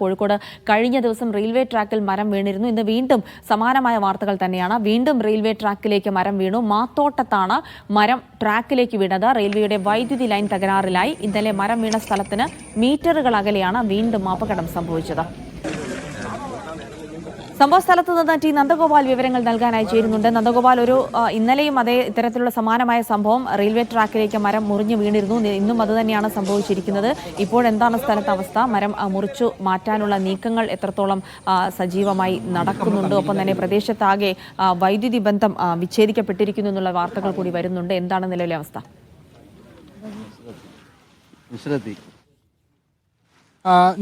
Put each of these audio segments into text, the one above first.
കോഴിക്കോട് കഴിഞ്ഞ ദിവസം റെയിൽവേ ട്രാക്കിൽ മരം വീണിരുന്നു. ഇന്ന് വീണ്ടും സമാനമായ വാർത്തകൾ തന്നെയാണ്. വീണ്ടും റെയിൽവേ ട്രാക്കിലേക്ക് മരം വീണു. മാത്തോട്ടത്താണ് മരം ട്രാക്കിലേക്ക് വീണത്. റെയിൽവേയുടെ വൈദ്യുതി ലൈൻ തകരാറിലായി. ഇന്നലെ മരം വീണ സ്ഥലത്തിന് മീറ്ററുകൾ അകലെയാണ് വീണ്ടും അപകടം സംഭവിച്ചത്. സംഭവ സ്ഥലത്ത് നിന്ന് ടി നന്ദഗോപാൽ വിവരങ്ങൾ നൽകാനായി ചേരുന്നുണ്ട്. നന്ദഗോപാൽ ഒരു ഇന്നലെയും അതേ ഇത്തരത്തിലുള്ള സമാനമായ സംഭവം റെയിൽവേ ട്രാക്കിലേക്ക് മരം മുറിഞ്ഞു വീണിരുന്നു. ഇന്നും അത് തന്നെയാണ് സംഭവിച്ചിരിക്കുന്നത്. ഇപ്പോൾ എന്താണ് സ്ഥലത്തെ അവസ്ഥ? മരം മുറിച്ചു മാറ്റാനുള്ള നീക്കങ്ങൾ എത്രത്തോളം സജീവമായി നടക്കുന്നുണ്ട്? ഒപ്പം തന്നെ പ്രദേശത്താകെ വൈദ്യുതി ബന്ധം വിച്ഛേദിക്കപ്പെട്ടിരിക്കുന്നു എന്നുള്ള വാർത്തകൾ കൂടി വരുന്നുണ്ട്. എന്താണ് നിലവിലെ അവസ്ഥ?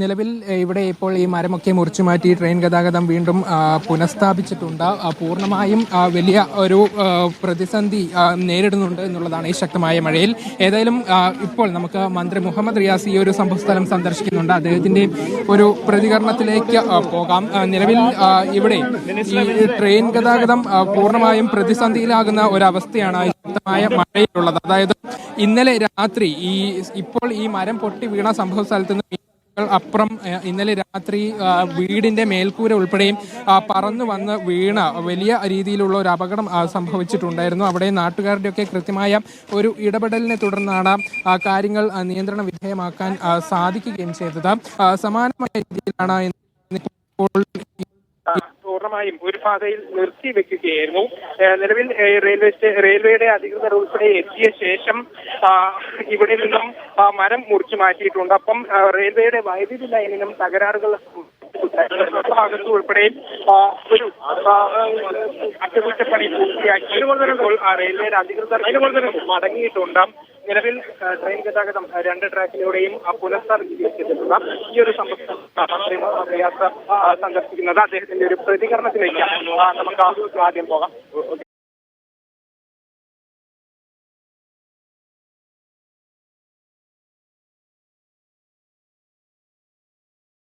നിലവിൽ ഇവിടെ ഇപ്പോൾ ഈ മരമൊക്കെ മുറിച്ചു മാറ്റി ട്രെയിൻ ഗതാഗതം വീണ്ടും പുനഃസ്ഥാപിച്ചിട്ടുണ്ട്. പൂർണമായും വലിയ ഒരു പ്രതിസന്ധി നേരിടുന്നുണ്ട് എന്നുള്ളതാണ് ഈ ശക്തമായ മഴയിൽ. ഏതായാലും ഇപ്പോൾ നമുക്ക് മന്ത്രി മുഹമ്മദ് റിയാസ് ഈ ഒരു സംഭവസ്ഥലം സന്ദർശിക്കുന്നുണ്ട്. അദ്ദേഹത്തിന്റെ ഒരു പ്രതികരണത്തിലേക്ക് പോകാം. നിലവിൽ ഇവിടെ ഈ ട്രെയിൻ ഗതാഗതം പൂർണമായും പ്രതിസന്ധിയിലാകുന്ന ഒരവസ്ഥയാണ് ശക്തമായ മഴയിലുള്ളത്. അതായത് ഇന്നലെ രാത്രി ഈ ഇപ്പോൾ ഈ മരം പൊട്ടി വീണ സംഭവ സ്ഥലത്ത് നിന്ന് അപ്പുറം ഇന്നലെ രാത്രി വീടിന്റെ മേൽക്കൂര ഉൾപ്പെടെയും പറന്നു വന്ന് വീണ വലിയ രീതിയിലുള്ള ഒരു അപകടം സംഭവിച്ചിട്ടുണ്ടായിരുന്നു. അവിടെ നാട്ടുകാരുടെ ഒക്കെ കൃത്യമായ ഒരു ഇടപെടലിനെ തുടർന്നാണ് കാര്യങ്ങൾ നിയന്ത്രണ വിധേയമാക്കാൻ സാധിക്കുകയും ചെയ്തത്. സമാനമായ രീതിയിലാണ് ഇപ്പോൾ പൂർണമായും ഒരു പാതയിൽ നിർത്തി വെക്കുകയായിരുന്നു. നിലവിൽ റെയിൽവേ റെയിൽവേയുടെ അധികൃതർ ഉൾപ്പെടെ എത്തിയ ശേഷം ഇവിടെ നിന്നും മരം മുറിച്ചു മാറ്റിയിട്ടുണ്ട്. അപ്പം റെയിൽവേയുടെ വൈദ്യുതി ലൈനിനും തകരാറുകൾ ഭാഗത്ത് ഉൾപ്പെടെ ഒരു അറ്റകുറ്റപ്പണി പൂർത്തിയാക്കി. റെയിൽവേയുടെ അധികൃതർ മടങ്ങിയിട്ടുണ്ട്. നിലവിൽ ട്രെയിൻ ഗതാഗതം രണ്ട് ട്രാക്കിലൂടെയും പുനഃസ്ഥാപിക്കുന്ന ഈ ഒരു സംഭവം സന്ദർശിക്കുന്നത് അദ്ദേഹത്തിന്റെ ഒരു പ്രതികരണത്തിലേക്ക് നമുക്ക് ആദ്യം പോകാം